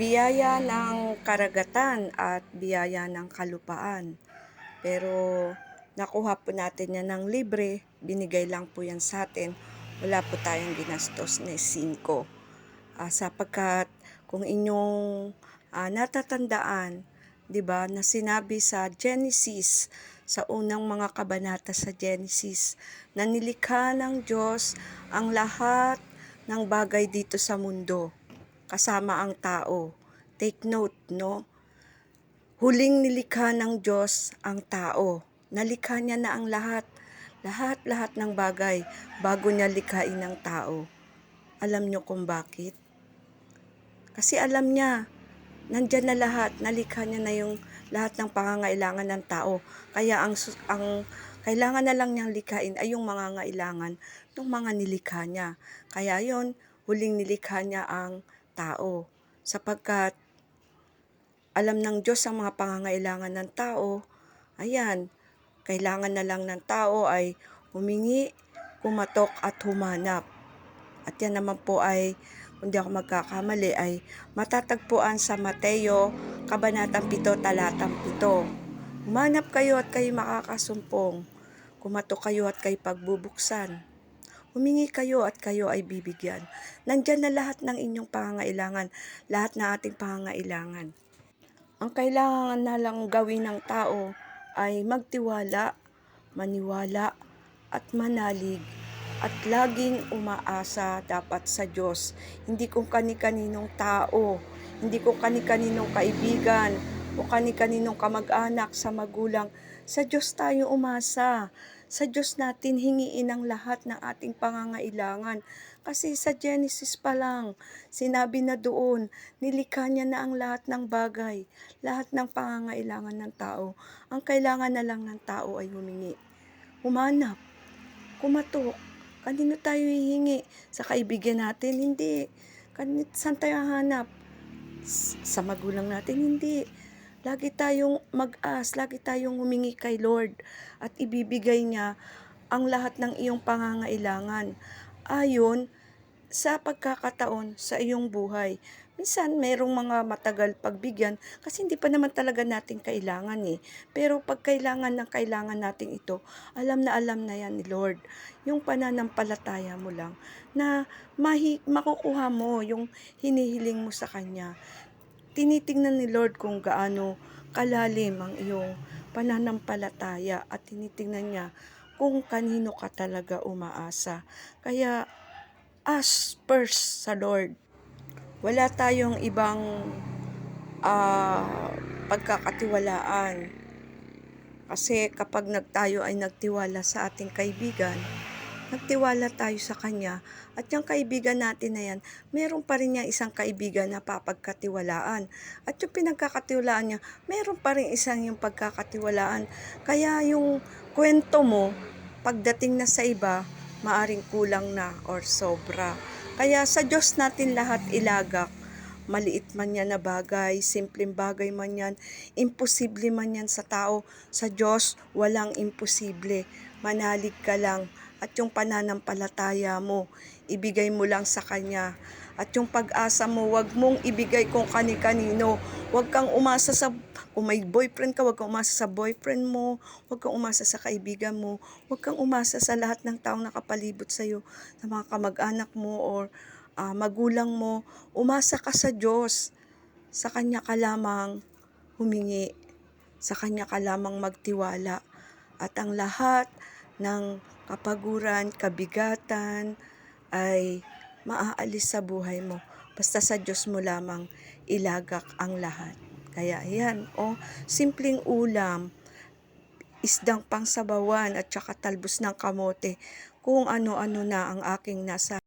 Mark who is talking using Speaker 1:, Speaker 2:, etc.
Speaker 1: biyaya ng karagatan at biyaya ng kalupaan. Pero nakuha po natin yan ng libre, binigay lang po yan sa atin. Wala po tayong ginastos na 5. Ah, sapagkat kung inyong ah, natatandaan, 'di ba, na sinabi sa Genesis, sa unang mga kabanata sa Genesis, na nilikha ng Diyos ang lahat ng bagay dito sa mundo, kasama ang tao. Take note, no? Huling nilikha ng Diyos ang tao. Nalikha niya na ang lahat, lahat-lahat ng bagay bago niya likhain ang tao. Alam niyo kung bakit? Kasi alam niya, nandyan na lahat, nalikha niya na yung lahat ng pangangailangan ng tao. Kaya ang, ang kailangan na lang niyang likhain ay yung mga ngailangan ng mga nilikha niya. Kaya yon huling nilikha niya ang tao. Sapagkat alam ng Diyos ang mga pangangailangan ng tao, ayan, kailangan na lang ng tao ay humingi, kumatok at humanap. At yan naman po ay, kung di ako magkakamali, ay matatagpuan sa Mateo, Kabanatang 7, Talatang 7. Humanap kayo at kayo makakasumpong. Kumatok kayo at kayo pagbubuksan. Humingi kayo at kayo ay bibigyan. Nandyan na lahat ng inyong pangangailangan, lahat na ating pangangailangan. Ang kailangan na lang gawin ng tao ay magtiwala, maniwala, at manalig at laging umaasa dapat sa Diyos. Hindi kung kani-kaninong tao, hindi kung kani-kaninong kaibigan, o kani-kaninong kamag-anak sa magulang. Sa Diyos tayo umasa. Sa Diyos natin hingiin ang lahat ng ating pangangailangan. Kasi sa Genesis pa lang, sinabi na doon, nilikha niya na ang lahat ng bagay, lahat ng pangangailangan ng tao. Ang kailangan na lang ng tao ay humingi. Humanap, kumatok. Kanino tayo hihingi? Sa kaibigan natin? Hindi. Kanit, saan tayo hanap? Sa magulang natin? Hindi. Lagi tayong mag-as, lagi tayong humingi kay Lord at ibibigay niya ang lahat ng iyong pangangailangan ayon sa pagkakataon sa iyong buhay. Minsan, merong mga matagal pagbigyan kasi hindi pa naman talaga natin kailangan eh. Pero pag kailangan ng kailangan natin ito, alam na alam na yan ni Lord. Yung pananampalataya mo lang na mahi, makukuha mo yung hinihiling mo sa Kanya. Tinitingnan ni Lord kung gaano kalalim ang iyong pananampalataya at tinitingnan niya kung kanino ka talaga umaasa. Kaya, ask first sa Lord. Wala tayong ibang ah, pagkakatiwalaan. Kasi kapag nagtayo ay nagtiwala sa ating kaibigan, nagtiwala tayo sa kanya at yung kaibigan natin na yan, meron pa rin niya isang kaibigan na papagkatiwalaan. At yung pinagkakatiwalaan niya, meron pa rin isang yung pagkakatiwalaan. Kaya yung kwento mo, pagdating na sa iba, maaring kulang na or sobra. Kaya sa Diyos natin lahat ilagak. Maliit man yan na bagay, simpleng bagay man yan, imposible man yan sa tao. Sa Diyos, walang imposible. Manalig ka lang at yung pananampalataya mo, ibigay mo lang sa Kanya. At yung pag-asa mo, wag mong ibigay kung kani-kanino. Wag kang umasa sa, kung may boyfriend ka, wag kang umasa sa boyfriend mo. Wag kang umasa sa kaibigan mo. Wag kang umasa sa lahat ng taong nakapalibot sa'yo, sa mga kamag-anak mo or ah, magulang mo. Umasa ka sa Diyos. Sa Kanya ka lamang humingi. Sa Kanya ka lamang magtiwala. At ang lahat ng kapaguran, kabigatan ay maaalis sa buhay mo. Basta sa Diyos mo lamang ilagak ang lahat. Kaya yan, oh, simpleng ulam, isdang pangsabawan at saka talbos ng kamote, kung ano-ano na ang aking nasa